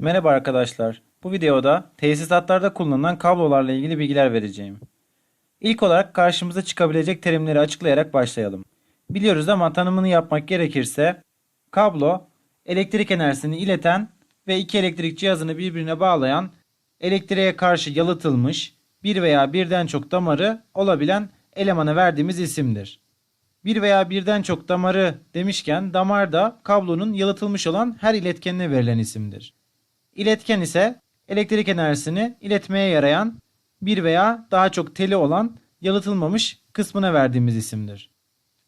Merhaba arkadaşlar. Bu videoda tesisatlarda kullanılan kablolarla ilgili bilgiler vereceğim. İlk olarak karşımıza çıkabilecek terimleri açıklayarak başlayalım. Biliyoruz ama tanımını yapmak gerekirse kablo elektrik enerjisini ileten ve iki elektrik cihazını birbirine bağlayan elektriğe karşı yalıtılmış bir veya birden çok damarı olabilen elemana verdiğimiz isimdir. Bir veya birden çok damarı demişken damar da kablonun yalıtılmış olan her iletkenine verilen isimdir. İletken ise elektrik enerjisini iletmeye yarayan bir veya daha çok teli olan yalıtılmamış kısmına verdiğimiz isimdir.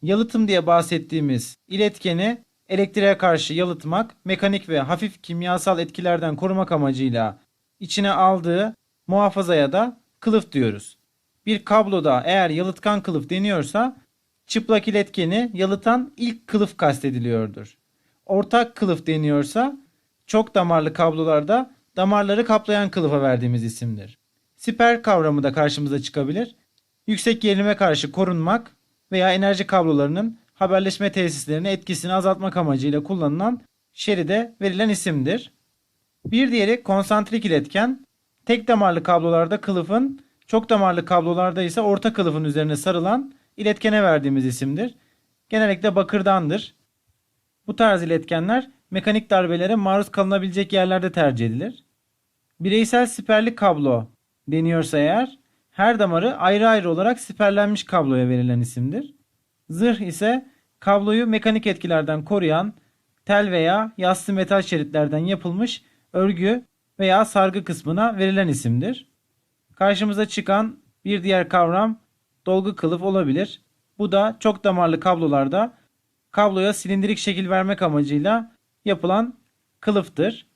Yalıtım diye bahsettiğimiz iletkeni elektriğe karşı yalıtmak, mekanik ve hafif kimyasal etkilerden korumak amacıyla içine aldığı muhafazaya da kılıf diyoruz. Bir kabloda eğer yalıtkan kılıf deniyorsa çıplak iletkeni yalıtan ilk kılıf kastediliyordur. Ortak kılıf deniyorsa çok damarlı kablolarda damarları kaplayan kılıfa verdiğimiz isimdir. Siper kavramı da karşımıza çıkabilir. Yüksek gerilime karşı korunmak veya enerji kablolarının haberleşme tesislerine etkisini azaltmak amacıyla kullanılan şeride verilen isimdir. Bir diğeri konsantrik iletken. Tek damarlı kablolarda kılıfın, çok damarlı kablolarda ise orta kılıfın üzerine sarılan iletkene verdiğimiz isimdir. Genellikle bakırdandır. Bu tarz iletkenler mekanik darbelere maruz kalınabilecek yerlerde tercih edilir. Bireysel siperli kablo deniyorsa eğer her damarı ayrı ayrı olarak siperlenmiş kabloya verilen isimdir. Zırh ise kabloyu mekanik etkilerden koruyan tel veya yassı metal şeritlerden yapılmış örgü veya sargı kısmına verilen isimdir. Karşımıza çıkan bir diğer kavram dolgu kılıf olabilir. Bu da çok damarlı kablolarda kabloya silindirik şekil vermek amacıyla yapılan kılıftır.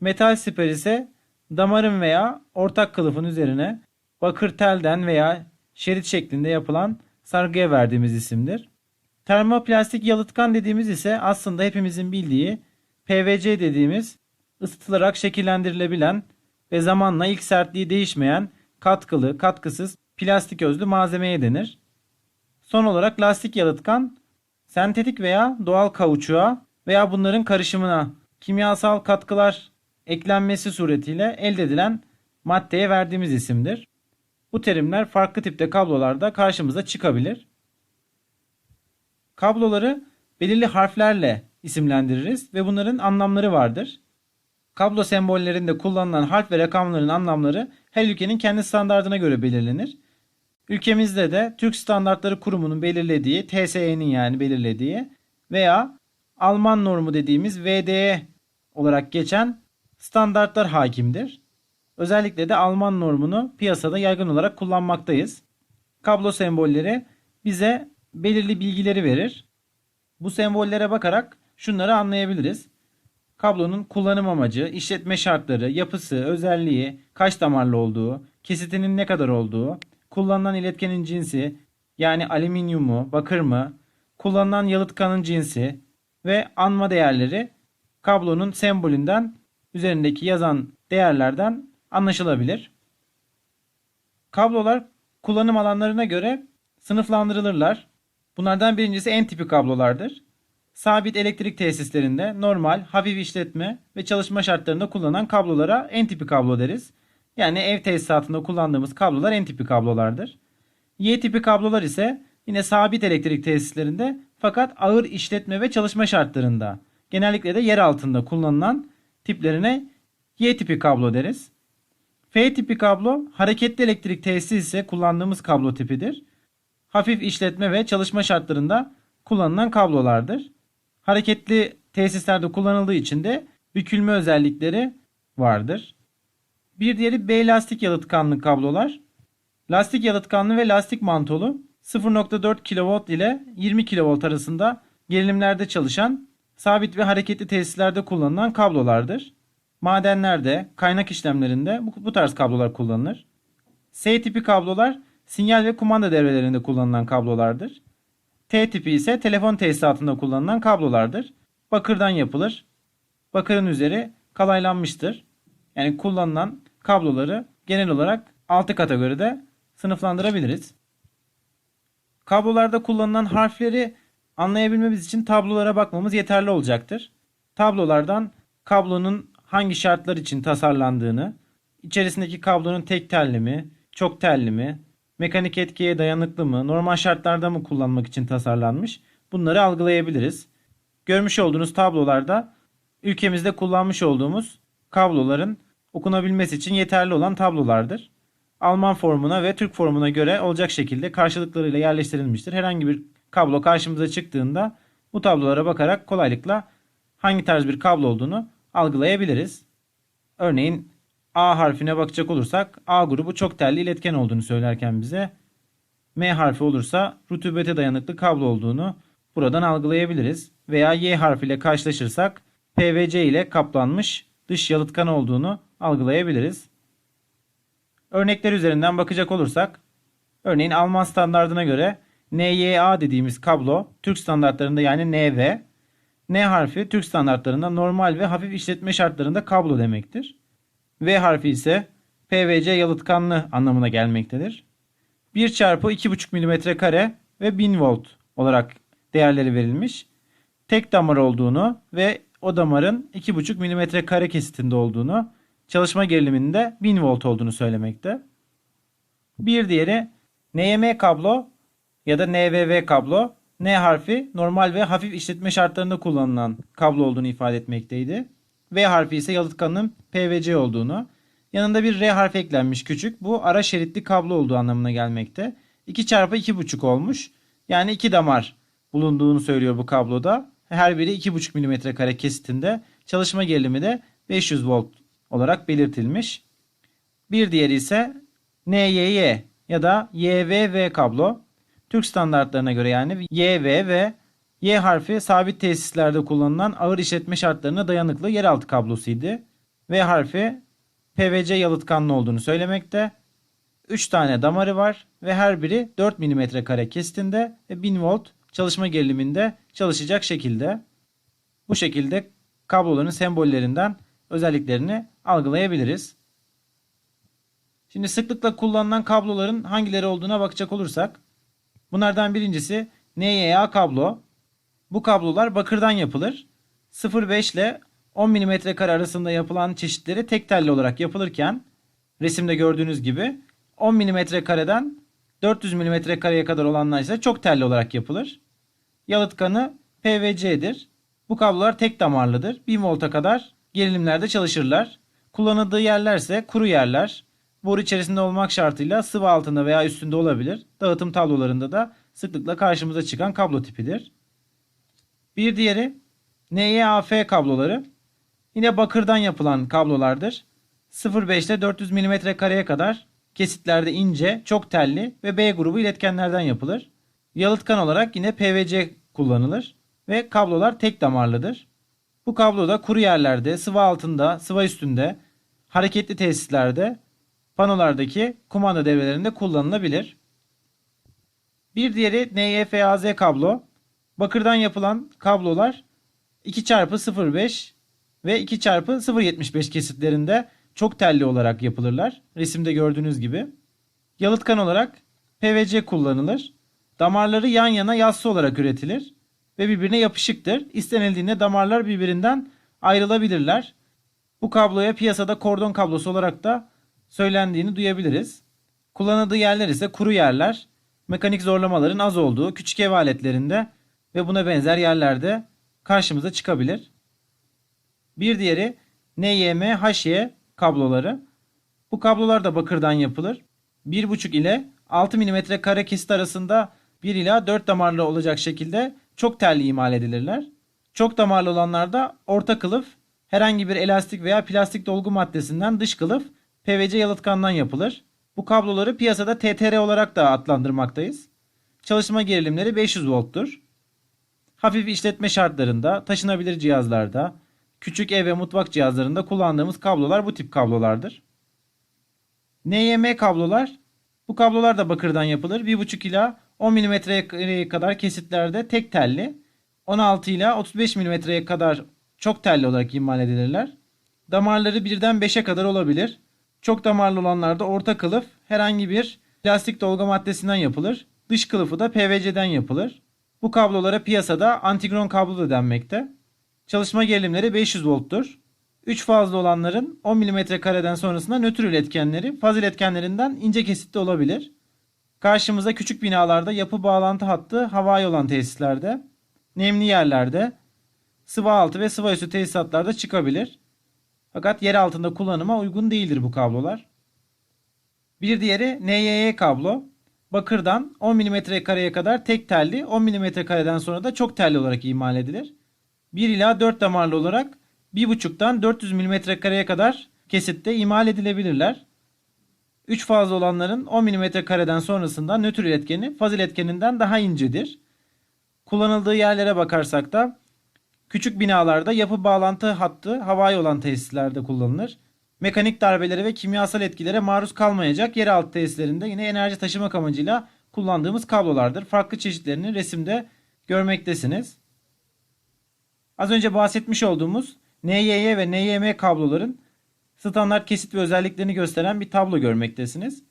Metal siper ise damarın veya ortak kılıfın üzerine bakır telden veya şerit şeklinde yapılan sargıya verdiğimiz isimdir. Termoplastik yalıtkan dediğimiz ise aslında hepimizin bildiği PVC dediğimiz ısıtılarak şekillendirilebilen ve zamanla ilk sertliği değişmeyen katkılı, katkısız plastik özlü malzemeye denir. Son olarak lastik yalıtkan sentetik veya doğal kauçuğa veya bunların karışımına kimyasal katkılar eklenmesi suretiyle elde edilen maddeye verdiğimiz isimdir. Bu terimler farklı tipte kablolarda karşımıza çıkabilir. Kabloları belirli harflerle isimlendiririz ve bunların anlamları vardır. Kablo sembollerinde kullanılan harf ve rakamların anlamları her ülkenin kendi standartına göre belirlenir. Ülkemizde de Türk Standartları Kurumu'nun belirlediği, TSE'nin yani belirlediği veya Alman normu dediğimiz VDE olarak geçen standartlar hakimdir. Özellikle de Alman normunu piyasada yaygın olarak kullanmaktayız. Kablo sembolleri bize belirli bilgileri verir. Bu sembollere bakarak şunları anlayabiliriz. Kablonun kullanım amacı, işletme şartları, yapısı, özelliği, kaç damarlı olduğu, kesitinin ne kadar olduğu, kullanılan iletkenin cinsi, yani alüminyum mu, bakır mı, kullanılan yalıtkanın cinsi ve anma değerleri kablonun sembolünden üzerindeki yazan değerlerden anlaşılabilir. Kablolar kullanım alanlarına göre sınıflandırılırlar. Bunlardan birincisi en tipi kablolardır. Sabit elektrik tesislerinde normal, hafif işletme ve çalışma şartlarında kullanılan kablolara en tipi kablo deriz. Yani ev tesisatında kullandığımız kablolar en tipi kablolardır. Y tipi kablolar ise yine sabit elektrik tesislerinde fakat ağır işletme ve çalışma şartlarında genellikle de yer altında kullanılan tiplerine Y tipi kablo deriz. F tipi kablo hareketli elektrik tesisi ise kullandığımız kablo tipidir. Hafif işletme ve çalışma şartlarında kullanılan kablolardır. Hareketli tesislerde kullanıldığı için de bükülme özellikleri vardır. Bir diğeri B lastik yalıtkanlı kablolar. Lastik yalıtkanlı ve lastik mantolu 0.4 kV ile 20 kV arasında gerilimlerde çalışan sabit ve hareketli tesislerde kullanılan kablolardır. Madenlerde, kaynak işlemlerinde bu, bu tarz kablolar kullanılır. S tipi kablolar sinyal ve kumanda devrelerinde kullanılan kablolardır. T tipi ise telefon tesisatında kullanılan kablolardır. Bakırdan yapılır. Bakırın üzeri kalaylanmıştır. Yani kullanılan kabloları genel olarak 6 kategoride sınıflandırabiliriz. Kablolarda kullanılan harfleri anlayabilmemiz için tablolara bakmamız yeterli olacaktır. Tablolardan kablonun hangi şartlar için tasarlandığını, içerisindeki kablonun tek telli mi, çok telli mi, mekanik etkiye dayanıklı mı, normal şartlarda mı kullanmak için tasarlanmış bunları algılayabiliriz. Görmüş olduğunuz tablolarda ülkemizde kullanmış olduğumuz kabloların okunabilmesi için yeterli olan tablolardır. Alman formuna ve Türk formuna göre olacak şekilde karşılıklarıyla yerleştirilmiştir. Herhangi bir kablo karşımıza çıktığında bu tablolara bakarak kolaylıkla hangi tarz bir kablo olduğunu algılayabiliriz. Örneğin A harfine bakacak olursak A grubu çok telli iletken olduğunu söylerken bize M harfi olursa rutubete dayanıklı kablo olduğunu buradan algılayabiliriz. Veya Y harfiyle karşılaşırsak PVC ile kaplanmış dış yalıtkan olduğunu algılayabiliriz. Örnekler üzerinden bakacak olursak örneğin Alman standardına göre NYA dediğimiz kablo Türk standartlarında yani NV N harfi Türk standartlarında normal ve hafif işletme şartlarında kablo demektir. V harfi ise PVC yalıtkanlı anlamına gelmektedir. 1 çarpı 2,5 mm kare ve 1000 volt olarak değerleri verilmiş. Tek damar olduğunu ve o damarın 2,5 mm kare kesitinde olduğunu, çalışma geriliminde 1000 volt olduğunu söylemekte. Bir diğeri NYM kablo ya da NVV kablo. N harfi normal ve hafif işletme şartlarında kullanılan kablo olduğunu ifade etmekteydi. V harfi ise yalıtkanın PVC olduğunu. Yanında bir R harfi eklenmiş küçük. Bu ara şeritli kablo olduğu anlamına gelmekte. 2 çarpı 2,5 olmuş. Yani 2 damar bulunduğunu söylüyor bu kabloda. Her biri 2,5 mm kare kesitinde. Çalışma gerilimi de 500 volt olarak belirtilmiş. Bir diğeri ise NYY ya da YVV kablo. Türk standartlarına göre yani YV ve Y harfi sabit tesislerde kullanılan ağır işletme şartlarına dayanıklı yeraltı kablosuydu. V harfi PVC yalıtkanlı olduğunu söylemekte. 3 tane damarı var ve her biri 4 mm kare kesitinde ve 1000 volt çalışma geriliminde çalışacak şekilde. Bu şekilde kabloların sembollerinden özelliklerini algılayabiliriz. Şimdi sıklıkla kullanılan kabloların hangileri olduğuna bakacak olursak bunlardan birincisi NYA kablo. Bu kablolar bakırdan yapılır. 0.5 ile 10 mm kare arasında yapılan çeşitleri tek telli olarak yapılırken resimde gördüğünüz gibi 10 mm kareden 400 mm kareye kadar olanlar ise çok telli olarak yapılır. Yalıtkanı PVC'dir. Bu kablolar tek damarlıdır. 1000 volta kadar gerilimlerde çalışırlar. Kullanıldığı yerler ise kuru yerler. Boru içerisinde olmak şartıyla sıvı altında veya üstünde olabilir. Dağıtım tablolarında da sıklıkla karşımıza çıkan kablo tipidir. Bir diğeri NYAF kabloları. Yine bakırdan yapılan kablolardır. 0.5 ile 400 mm kareye kadar kesitlerde ince, çok telli ve B grubu iletkenlerden yapılır. Yalıtkan olarak yine PVC kullanılır ve kablolar tek damarlıdır. Bu kablo da kuru yerlerde, sıvı altında, sıvı üstünde, hareketli tesislerde, panolardaki kumanda devrelerinde kullanılabilir. Bir diğeri NYFAZ kablo. Bakırdan yapılan kablolar 2x05 ve 2x0.75 kesitlerinde çok telli olarak yapılırlar. Resimde gördüğünüz gibi. Yalıtkan olarak PVC kullanılır. Damarları yan yana yassı olarak üretilir ve birbirine yapışıktır. İstenildiğinde damarlar birbirinden ayrılabilirler. Bu kabloya piyasada kordon kablosu olarak da söylendiğini duyabiliriz. Kullanıldığı yerler ise kuru yerler, mekanik zorlamaların az olduğu küçük ev aletlerinde ve buna benzer yerlerde karşımıza çıkabilir. Bir diğeri NYM HY kabloları. Bu kablolar da bakırdan yapılır. 1,5 ile 6 mm kare kesit arasında 1 ila 4 damarlı olacak şekilde çok telli imal edilirler. Çok damarlı olanlarda orta kılıf herhangi bir elastik veya plastik dolgu maddesinden dış kılıf PVC yalıtkandan yapılır. Bu kabloları piyasada TTR olarak da adlandırmaktayız. Çalışma gerilimleri 500 volttur. Hafif işletme şartlarında, taşınabilir cihazlarda, küçük ev ve mutfak cihazlarında kullandığımız kablolar bu tip kablolardır. NYM kablolar bu kablolar da bakırdan yapılır. 1,5 ila 10 mm'ye kadar kesitlerde tek telli, 16 ila 35 mm'ye kadar çok telli olarak imal edilirler. Damarları birden 5'e kadar olabilir. Çok damarlı olanlarda orta kılıf herhangi bir plastik dolga maddesinden yapılır. Dış kılıfı da PVC'den yapılır. Bu kablolara piyasada antigron kablo da denmekte. Çalışma gerilimleri 500 volttur. 3 fazla olanların 10 mm kareden sonrasında nötr iletkenleri faz iletkenlerinden ince kesitli olabilir. Karşımıza küçük binalarda yapı bağlantı hattı havai olan tesislerde, nemli yerlerde, sıvı altı ve sıvı üstü tesisatlarda çıkabilir. Fakat yer altında kullanıma uygun değildir bu kablolar. Bir diğeri NYY kablo. Bakırdan 10 mm kareye kadar tek telli, 10 mm kareden sonra da çok telli olarak imal edilir. 1 ila 4 damarlı olarak 1.5'tan 400 mm kareye kadar kesitte imal edilebilirler. 3 fazla olanların 10 mm kareden sonrasında nötr iletkeni faz iletkeninden daha incedir. Kullanıldığı yerlere bakarsak da küçük binalarda yapı bağlantı hattı havai olan tesislerde kullanılır. Mekanik darbelere ve kimyasal etkilere maruz kalmayacak yeraltı tesislerinde yine enerji taşımak amacıyla kullandığımız kablolardır. Farklı çeşitlerini resimde görmektesiniz. Az önce bahsetmiş olduğumuz NYY ve NYM kabloların standart kesit ve özelliklerini gösteren bir tablo görmektesiniz.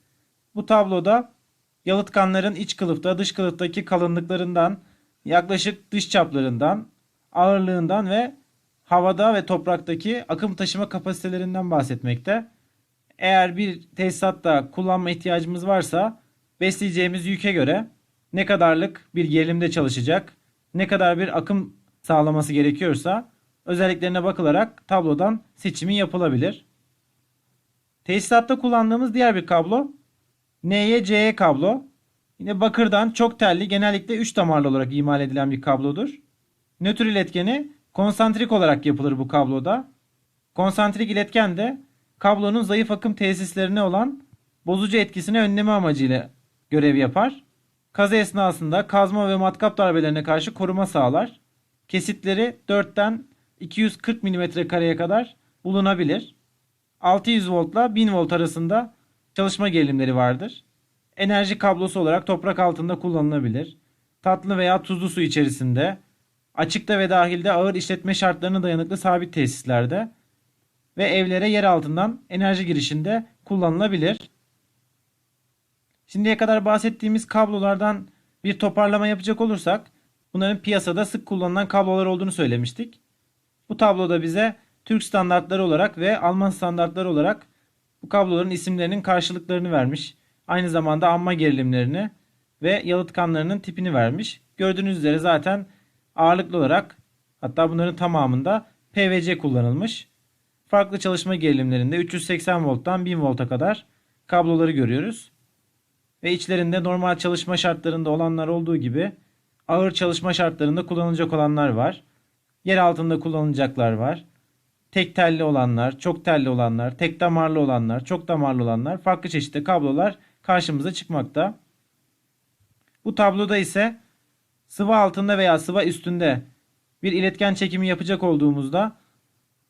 Bu tabloda yalıtkanların iç kılıfta dış kılıftaki kalınlıklarından, yaklaşık dış çaplarından, ağırlığından ve havada ve topraktaki akım taşıma kapasitelerinden bahsetmekte. Eğer bir tesisatta kullanma ihtiyacımız varsa besleyeceğimiz yüke göre ne kadarlık bir gerilimde çalışacak, ne kadar bir akım sağlaması gerekiyorsa özelliklerine bakılarak tablodan seçimi yapılabilir. Tesisatta kullandığımız diğer bir kablo NY-CE kablo. Yine bakırdan çok telli genellikle 3 damarlı olarak imal edilen bir kablodur. Nötr iletkeni konsantrik olarak yapılır bu kabloda. Konsantrik iletken de kablonun zayıf akım tesislerine olan bozucu etkisini önleme amacıyla görev yapar. Kaza esnasında kazma ve matkap darbelerine karşı koruma sağlar. Kesitleri 4'ten 240 mm kareye kadar bulunabilir. 600 voltla 1000 volt arasında çalışma gerilimleri vardır. Enerji kablosu olarak toprak altında kullanılabilir. Tatlı veya tuzlu su içerisinde, açıkta ve dahilde ağır işletme şartlarına dayanıklı sabit tesislerde ve evlere yer altından enerji girişinde kullanılabilir. Şimdiye kadar bahsettiğimiz kablolardan bir toparlama yapacak olursak bunların piyasada sık kullanılan kablolar olduğunu söylemiştik. Bu tabloda bize Türk standartları olarak ve Alman standartları olarak bu kabloların isimlerinin karşılıklarını vermiş. Aynı zamanda amma gerilimlerini ve yalıtkanlarının tipini vermiş. Gördüğünüz üzere zaten ağırlıklı olarak hatta bunların tamamında PVC kullanılmış. Farklı çalışma gerilimlerinde 380 volttan 1000 volta kadar kabloları görüyoruz. Ve içlerinde normal çalışma şartlarında olanlar olduğu gibi ağır çalışma şartlarında kullanılacak olanlar var. Yer altında kullanılacaklar var. Tek telli olanlar, çok telli olanlar, tek damarlı olanlar, çok damarlı olanlar farklı çeşitli kablolar karşımıza çıkmakta. Bu tabloda ise sıvı altında veya sıvı üstünde bir iletken çekimi yapacak olduğumuzda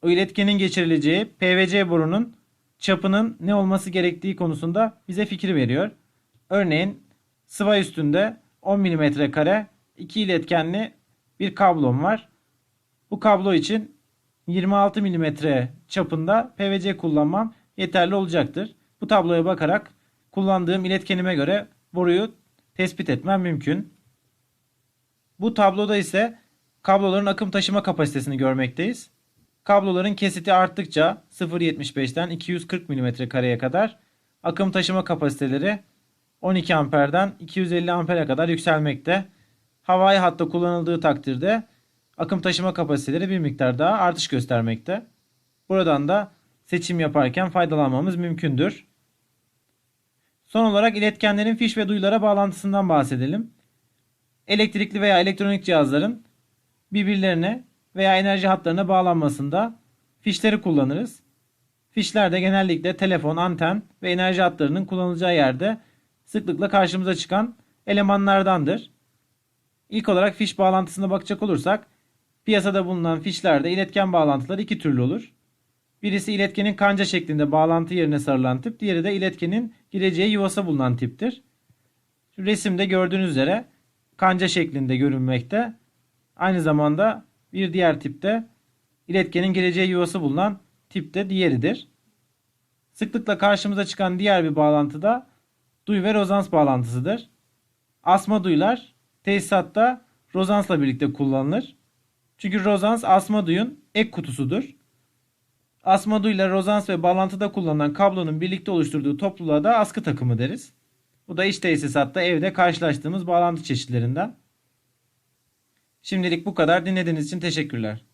o iletkenin geçirileceği PVC borunun çapının ne olması gerektiği konusunda bize fikir veriyor. Örneğin sıva üstünde 10 mm kare iki iletkenli bir kablom var. Bu kablo için 26 mm çapında PVC kullanmam yeterli olacaktır. Bu tabloya bakarak kullandığım iletkenime göre boruyu tespit etmem mümkün. Bu tabloda ise kabloların akım taşıma kapasitesini görmekteyiz. Kabloların kesiti arttıkça 0.75'ten 240 mm kareye kadar akım taşıma kapasiteleri 12 amperden 250 ampere kadar yükselmekte. Havai hatta kullanıldığı takdirde akım taşıma kapasiteleri bir miktar daha artış göstermekte. Buradan da seçim yaparken faydalanmamız mümkündür. Son olarak iletkenlerin fiş ve duyulara bağlantısından bahsedelim. Elektrikli veya elektronik cihazların birbirlerine veya enerji hatlarına bağlanmasında fişleri kullanırız. Fişler de genellikle telefon, anten ve enerji hatlarının kullanılacağı yerde sıklıkla karşımıza çıkan elemanlardandır. İlk olarak fiş bağlantısına bakacak olursak piyasada bulunan fişlerde iletken bağlantıları iki türlü olur. Birisi iletkenin kanca şeklinde bağlantı yerine sarılan tip, diğeri de iletkenin gireceği yuvası bulunan tiptir. Şu resimde gördüğünüz üzere kanca şeklinde görünmekte. Aynı zamanda bir diğer tipte iletkenin gireceği yuvası bulunan tipte diğeridir. Sıklıkla karşımıza çıkan diğer bir bağlantı da duy ve rozans bağlantısıdır. Asma duyular tesisatta rozansla birlikte kullanılır. Çünkü rozans asma duyun ek kutusudur. As moduyla rozans ve bağlantıda kullanılan kablonun birlikte oluşturduğu topluluğa da askı takımı deriz. Bu da iç tesisatta evde karşılaştığımız bağlantı çeşitlerinden. Şimdilik bu kadar. Dinlediğiniz için teşekkürler.